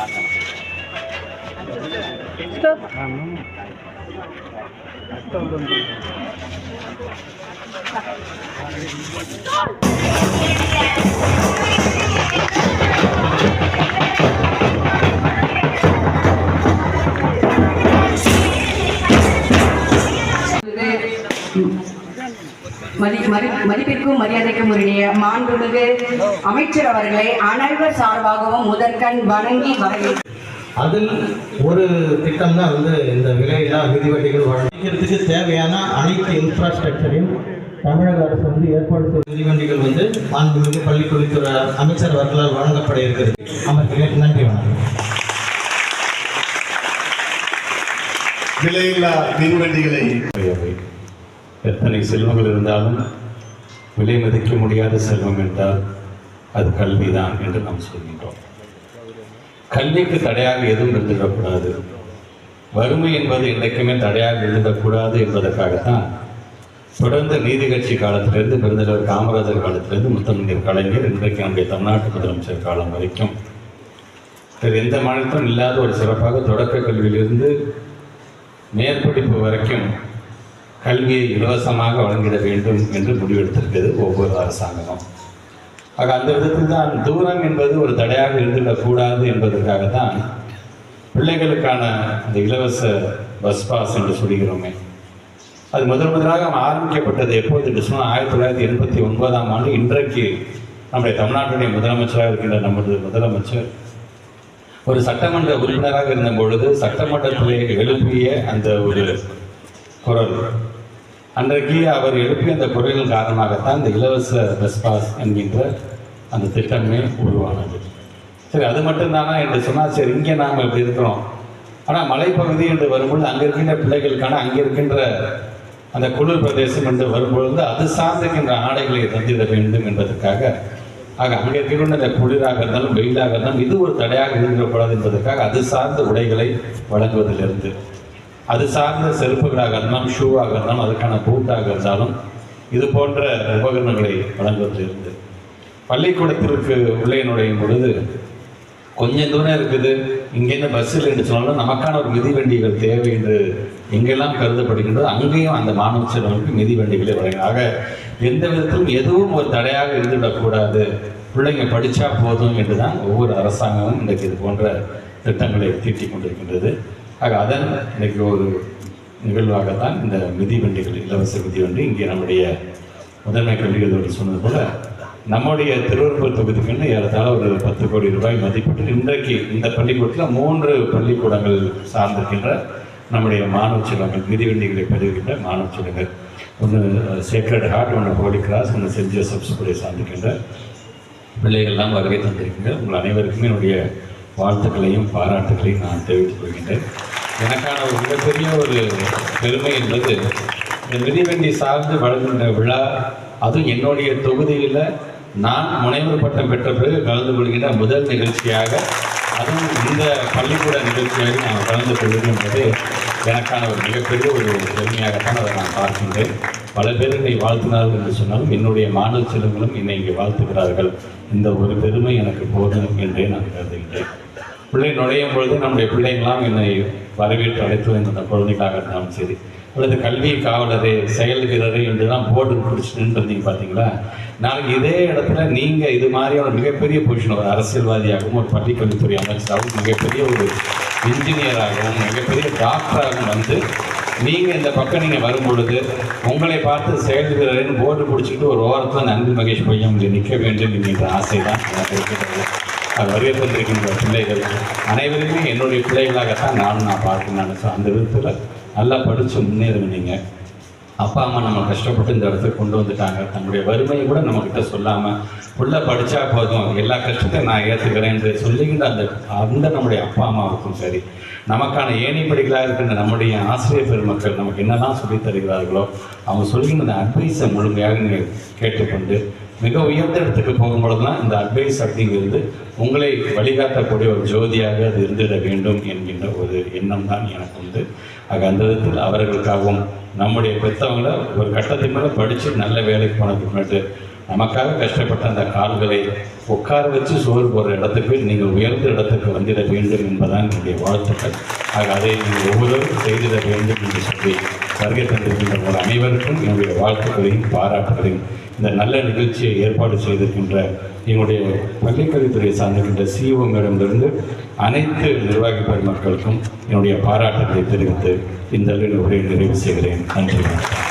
Stop. மதிப்பிற்கும் மரியாதைக்கும் உரிய மாண்புமிகு அமைச்சர் அவர்களை அனைவர் சார்பாகவும் முதற்கண் வணங்கி வரவேற்கிறேன் அதில் ஒரு திட்டம் தான் வந்து இந்த விலையில்லா மிதிவண்டிகள் வழங்குறதுக்கு தேவையான அனைத்து இன்ஃப்ராஸ்ட்ரக்சரையும் தமிழக அரசு வந்து ஏற்பாடு செய்த மிதிவண்டிகள் வந்து மாண்புமிகு பள்ளிக்கல்வித்துறை அமைச்சர் அவர்களால் வழங்கப்பட இருக்கிறது. அமர்கிறேன் நன்றி வணக்கம். விலையில்லா மின்வண்டிகளை உடையவை எத்தனை செல்வங்கள் இருந்தாலும் விலை மதிக்க முடியாத செல்வம் என்றால் அது கல்விதான் என்று நாம் சொல்கின்றோம். கல்விக்கு தடையாக எதுவும் இருந்துவிடக்கூடாது வறுமை என்பது என்றைக்குமே தடையாக இருந்துவிடக்கூடாது என்பதற்காகத்தான் தொடர்ந்து நீதி கட்சி காலத்திலிருந்து பெருந்தலைவர் காமராஜர் காலத்திலிருந்து முத்தமிழர் கலைஞர் இன்றைக்கு நம்முடைய தமிழ்நாட்டு முதலமைச்சர் காலம் வரைக்கும். வேறு எந்த மாநிலத்திலும் இல்லாத ஒரு சிறப்பாக தொடக்க கல்வியிலிருந்து மேற்படிப்பு வரைக்கும் கல்வியை இலவசமாக வழங்கிட வேண்டும் என்று முடிவெடுத்திருக்கிறது ஒவ்வொரு அரசாங்கமும். ஆக அந்த விதத்தில் தான் தூரம் என்பது ஒரு தடையாக இருந்துவிடக்கூடாது என்பதற்காக தான் பிள்ளைகளுக்கான அந்த இலவச பஸ் பாஸ் என்று சொல்கிறோமே. அது முதல் முதலாக ஆரம்பிக்கப்பட்டது எப்போது என்று சொன்னால் ஆயிரத்தி தொள்ளாயிரத்தி எண்பத்தி ஒன்பதாம் ஆண்டு இன்றைக்கு நம்முடைய தமிழ்நாட்டுடைய முதலமைச்சராக இருக்கின்ற நமது முதலமைச்சர் ஒரு சட்டமன்ற உறுப்பினராக இருந்த பொழுது சட்டமன்றத்திலே எழுப்பிய அந்த ஒரு குரல் அன்றைக்கு அவர் எழுப்பிய அந்த குரலின் காரணமாகத்தான் இந்த இலவச பஸ் பாஸ் என்கின்ற அந்த திட்டமே உருவானது. சரி அது மட்டும்தானா என்று சொன்னால் சரி இங்கே நாம் இப்படி இருக்கிறோம். ஆனால் மலைப்பகுதி என்று வரும்பொழுது அங்கே இருக்கின்ற பிள்ளைகளுக்கான அங்கே இருக்கின்ற அந்த குளிர் பிரதேசம் என்று வரும்பொழுது அது சார்ந்திருக்கின்ற ஆடைகளை தந்திட வேண்டும் என்பதற்காக ஆக அங்கே இருக்கின்ற இந்த குளிராக இருந்தாலும் வெயிலாக இருந்தாலும் இது ஒரு தடையாக இருந்துவிடக்கூடாது என்பதற்காக அது சார்ந்த உடைகளை வழங்குவதிலிருந்து அது சார்ந்த செருப்புகளாக இருந்தாலும் ஷூவாக இருந்தாலும் அதுக்கான பூட்டாக இருந்தாலும் இது போன்ற உபகரணங்களை வழங்குவதிலிருந்து. பள்ளிக்கூடத்திற்கு உள்ளே நுழையும் பொழுது கொஞ்சம் தூரம் இருக்குது. இங்கேருந்து பஸ்ஸில் என்று சொன்னாலும் நமக்கான ஒரு மிதிவண்டிகள் தேவை என்று எங்கெல்லாம் கருதப்படுகின்றதோ அங்கேயும் அந்த மாணவ செல்வங்களுக்கு மிதிவண்டிகளை வழங்க ஆக எந்த விதத்திலும் எதுவும் ஒரு தடையாக இருந்துவிடக்கூடாது. பிள்ளைங்க படித்தா போதும் என்று தான் ஒவ்வொரு அரசாங்கமும் இன்றைக்கு இது போன்ற திட்டங்களை தீட்டிக் கொண்டிருக்கின்றது. ஆக அதன் இன்றைக்கு ஒரு நிகழ்வாகத்தான் இந்த மிதிவண்டிகள் இலவச மிதிவண்டி இங்கே நம்முடைய முதன்மை கல்வியதோடு சொன்னது போல நம்முடைய திருவள்ளுவர் தொகுதிக்குன்னு ஏறத்தாழ ஒரு பத்து கோடி ரூபாய் மதிப்பிட்டு இன்றைக்கு இந்த பள்ளிக்கூடத்தில் மூன்று பள்ளிக்கூடங்கள் சார்ந்திருக்கின்ற நம்முடைய மாணவ செல்வங்கள் மிதிவண்டிகளை பெறுகின்ற மாணவ செல்வங்கள். ஒன்று சேக்ரட் ஹார்ட் ஒன்று ஹோலி கிராஸ் ஒன்று சென்ட் ஜோசப்ஸ் கூட சார்ந்திருக்கின்ற பிள்ளைகள்லாம் வருகை தந்திருக்கின்ற உங்கள் அனைவருக்குமே என்னுடைய வாழ்த்துக்களையும் பாராட்டுகளையும் நான் தெரிவித்துக் கொள்கின்றேன். எனக்கான ஒரு மிகப்பெரிய ஒரு பெருமை என்பது இந்த மிதிவண்டி சார்ந்து வழங்குகின்ற விழா அதுவும் என்னுடைய தொகுதியில் நான் முனைவர் பட்டம் பெற்ற பிறகு கலந்து கொள்கின்ற முதல் நிகழ்ச்சியாக அதுவும் இந்த பள்ளிக்கூட நிகழ்ச்சியாக நான் கலந்து கொள்வது என்பது எனக்கான ஒரு மிகப்பெரிய ஒரு பெருமையாகத்தான் அதை நான் பார்க்கின்றேன். பல பேர் என்னை வாழ்த்தினார்கள் என்று சொன்னாலும் என்னுடைய மாணவ செல்வங்களும் என்னை இங்கே வாழ்த்துகிறார்கள். இந்த ஒரு பெருமை எனக்கு போதும் என்றே நான் கருதுகின்றேன். பிள்ளை நுழையும் பொழுது நம்முடைய பிள்ளைங்களாம் என்னை வரவேற்று அழைத்து வந்த குழந்தைகளாக இருந்தாலும் சரி. அல்லது கல்வி காவலரே செயல் வீரரே என்று தான் போர்டு பிடிச்சி நின்றுருந்தீங்க பார்த்தீங்களா? நாளைக்கு இதே இடத்துல நீங்கள் இது மாதிரியான மிகப்பெரிய பொசிஷன் ஒரு அரசியல்வாதியாகவும் ஒரு பள்ளிக்கல்வித்துறை அமைச்சராகவும் மிகப்பெரிய ஒரு இன்ஜினியராகவும் மிகப்பெரிய டாக்டராகவும் வந்து நீங்கள் இந்த பக்கம் நீங்கள் வரும் பொழுது உங்களை பார்த்து செயல் வீரரின் போர்டு பிடிச்சிக்கிட்டு ஒரு ஓரத்தில் நன்றி மகேஷ் பையன் நிற்க வேண்டும் என்கின்ற ஆசை தான் எனக்கு இருக்கிறது. வருகை தந்திருக்கின்ற பிள்ளைகள். அனைவருமே என்னுடைய பிள்ளைகளாகத்தான் நானும் நான் பார்க்கிறேன் நினச்சேன் அந்த விதத்தில் நல்லா படித்து முன்னேறுங்க அப்பா அம்மா நம்ம கஷ்டப்பட்டு இந்த இடத்துக்கு கொண்டு வந்துட்டாங்க. தன்னுடைய வறுமையை கூட நம்மக்கிட்ட சொல்லாமல் உள்ளே படித்தா போதும். எல்லா கஷ்டத்தையும் நான் ஏற்றுக்கிறேன் என்று சொல்லுகின்ற அந்த அந்த நம்முடைய அப்பா அம்மாவுக்கும் சரி. நமக்கான ஏனைப்படிகளாக இருக்கின்ற நம்முடைய ஆசிரியர் பெருமக்கள் நமக்கு என்னெல்லாம் சொல்லித் தருகிறார்களோ அவங்க சொல்லுகின்ற அந்த அட்வைஸை முழுமையாக நீங்கள் கேட்டுக்கொண்டு மிக உயர்ந்த இடத்துக்கு போகும்பொழுதுலாம் இந்த அட்வைஸ் அப்படிங்கிறது உங்களை வழிகாட்டக்கூடிய ஒரு ஜோதியாக அது இருந்திட வேண்டும் என்கின்ற ஒரு எண்ணம் தான் எனக்கு உண்டு. ஆக அந்த விதத்தில் அவர்களுக்காகவும் நம்முடைய பெற்றவங்கள ஒரு கட்டத்துக்கு மேலே படித்து நல்ல வேலைக்கு போனதுக்கு முன்னாடி நமக்காக கஷ்டப்பட்ட அந்த கால்களை உட்கார வச்சு சோறு போடுற இடத்துக்கு நீங்கள் உயர்ந்த இடத்துக்கு வந்திட வேண்டும் என்பதான் என்னுடைய வாழ்த்துக்கள். ஆக அதை நீங்கள் ஒவ்வொருவரும் செய்திட வேண்டும் என்று சொல்லி வருகை தந்திருக்கின்ற உங்கள் அனைவருக்கும் என்னுடைய வாழ்த்துக்களையும் பாராட்டுகளையும் இந்த நல்ல நிகழ்ச்சியை ஏற்பாடு செய்திருக்கின்ற என்னுடைய பள்ளிக்கல்வித்துறையை சார்ந்திருக்கின்ற சிஓ மேடமிருந்து அனைத்து நிர்வாகி பெருமக்களுக்கும் என்னுடைய பாராட்டுகளை தெரிவித்து இந்த உரையை நிறைவு செய்கிறேன். நன்றி வணக்கம்.